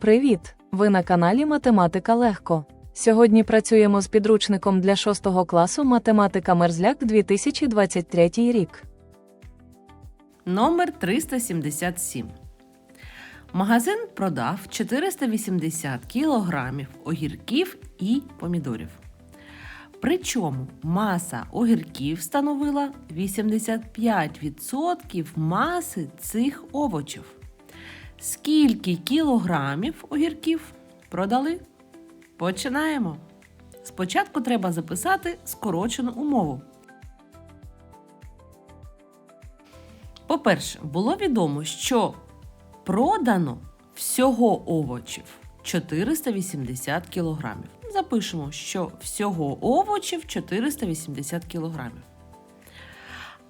Привіт! Ви на каналі Математика Легко. Сьогодні працюємо з підручником для 6 класу Математика Мерзляк 2023 рік. Номер 377. Магазин продав 480 кілограмів огірків і помідорів. Причому маса огірків становила 85% маси цих овочів. Скільки кілограмів огірків продали? Починаємо. Спочатку треба записати скорочену умову. По-перше, було відомо, що продано всього овочів 480 кілограмів. Запишемо, що всього овочів 480 кілограмів.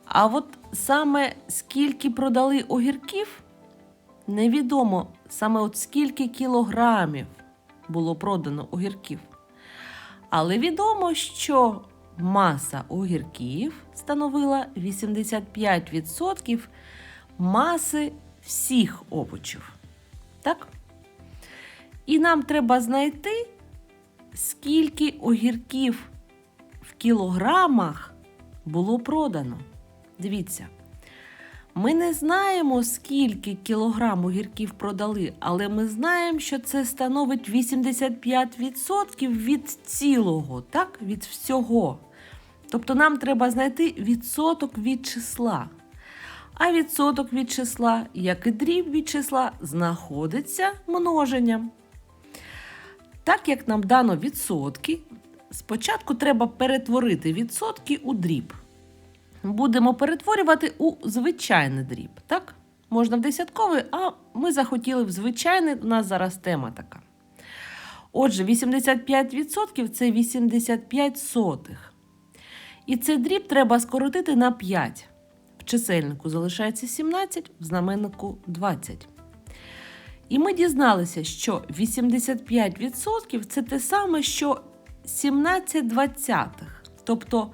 А от саме скільки продали огірків, невідомо саме от скільки кілограмів було продано огірків. Але відомо, що маса огірків становила 85% маси всіх овочів. Так? І нам треба знайти, скільки огірків в кілограмах було продано. Дивіться. Ми не знаємо, скільки кілограм огірків продали, але ми знаємо, що це становить 85% від цілого, так? від всього. Тобто нам треба знайти відсоток від числа. А відсоток від числа, як і дріб від числа, знаходиться множенням. Так як нам дано відсотки, спочатку треба перетворити відсотки у дріб будемо перетворювати у звичайний дріб. Так? Можна в десятковий, а ми захотіли в звичайний, у нас зараз тема така. Отже, 85% це 85 сотих. І цей дріб треба скоротити на 5. В чисельнику залишається 17, в знаменнику 20. І ми дізналися, що 85% це те саме, що 17 двадцятих. Тобто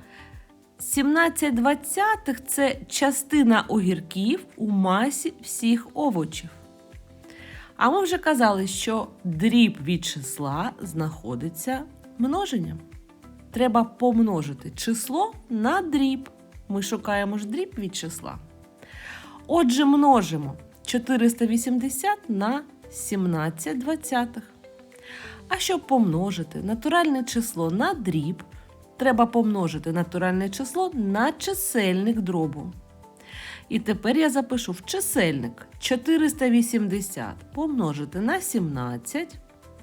17 двадцятих це частина огірків у масі всіх овочів. А ми вже казали, що дріб від числа знаходиться множенням. Треба помножити число на дріб. Ми шукаємо ж дріб від числа. Отже, множимо 480 на 17 двадцятих. А щоб помножити натуральне число на дріб, треба помножити натуральне число на чисельник дробу. І тепер я запишу в чисельник 480 помножити на 17,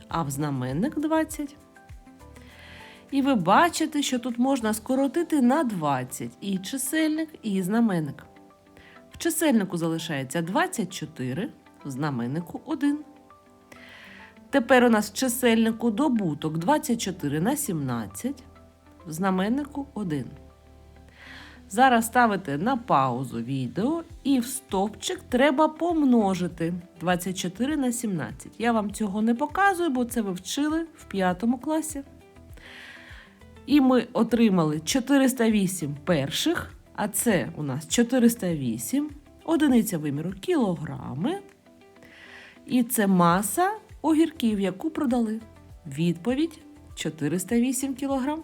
а в знаменник 20. І ви бачите, що тут можна скоротити на 20 і чисельник, і знаменник. В чисельнику залишається 24, в знаменнику 1. Тепер у нас в чисельнику добуток 24 на 17 в знаменнику 1. Зараз ставите на паузу відео і в стовпчик треба помножити 24 на 17. Я вам цього не показую, бо це ви вчили в 5 класі. І ми отримали 408 перших, а це у нас 408, одиниця виміру кілограми. І це маса огірків, яку продали. Відповідь 408 кілограм.